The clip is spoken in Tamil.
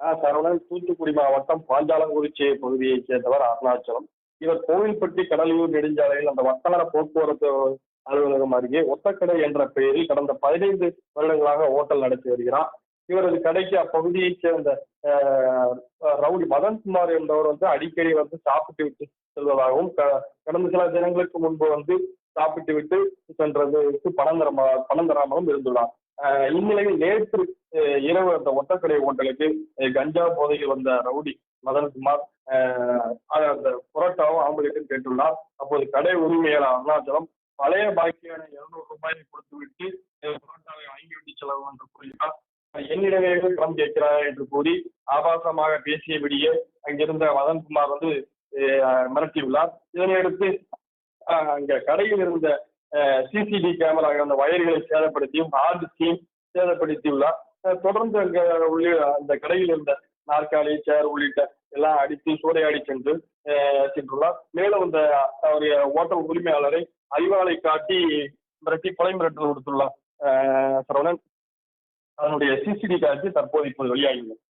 ஆஹ் சரவணன் தூத்துக்குடி மாவட்டம் பாஞ்சாலங்குறிச்சி பகுதியைச் சேர்ந்தவர் அருணாச்சலம். இவர் கோவில்பட்டி கடலூர் நெடுஞ்சாலையில் அந்த வட்டார போக்குவரத்து அலுவலகம் அருகே ஒத்தக்கடை என்ற பெயரில் கடந்த பதினைந்து வருடங்களாக ஓட்டல் நடத்தி வருகிறார். இவரது கடைக்கு அப்பகுதியைச் சேர்ந்த ஆஹ், ரவுடி மதன்குமார் என்பவர் வந்து அடிக்கடி வந்து சாப்பிட்டு விட்டு செல்வதாகவும் க- கடந்த சில தினங்களுக்கு முன்பு வந்து சாப்பிட்டு விட்டு சென்றதுக்கு பணம் தர பணம் தராமலும் இருந்துள்ளார். இந்நிலையில் நேற்று இரவு அந்த ஒட்டக்கடை ஓட்டலுக்கு கஞ்சா போதையில் வந்த ரவுடி மதன்குமார் ஆஹ், அந்த புரோட்டாவும் ஆம்புலேட்டும் கேட்டுள்ளார். அப்போது கடை உரிமையாளர் அருணாச்சலம் பழைய பாக்கியான இருநூறு ரூபாயை கொடுத்து விட்டு புரோட்டாவை வாங்கிவிட்டு செலவு என்று கூறினார். என்னிடமே பணம் கேட்கிறார் என்று கூறி ஆபாசமாக பேசியபடியே அங்கிருந்த மதன்குமார் வந்து மிரட்டியுள்ளார். இதனையடுத்து ஆஹ், அங்க கடையில் இருந்த சிசிடிவி கேமரா அந்த வயர்களை சேதப்படுத்தியும் ஹார்ட் ஸ்கீம் சேதப்படுத்தியுள்ளார் தொடர்ந்து அங்க உள்ள அந்த கடையில் இருந்த நாற்காலி சேர் உள்ளிட்ட எல்லாம் அடித்து சூறையாடி சென்று சென்றுள்ளார். மேலும் இந்த அவருடைய ஓட்டல் உரிமையாளரை அறிவாளை காட்டி மிரட்டி கொலை மிரட்டல் விடுத்துள்ளார். ஆஹ், சரவணன். அதனுடைய சிசிடி காட்சி தற்போது இப்போது வெளியாகியுள்ளது.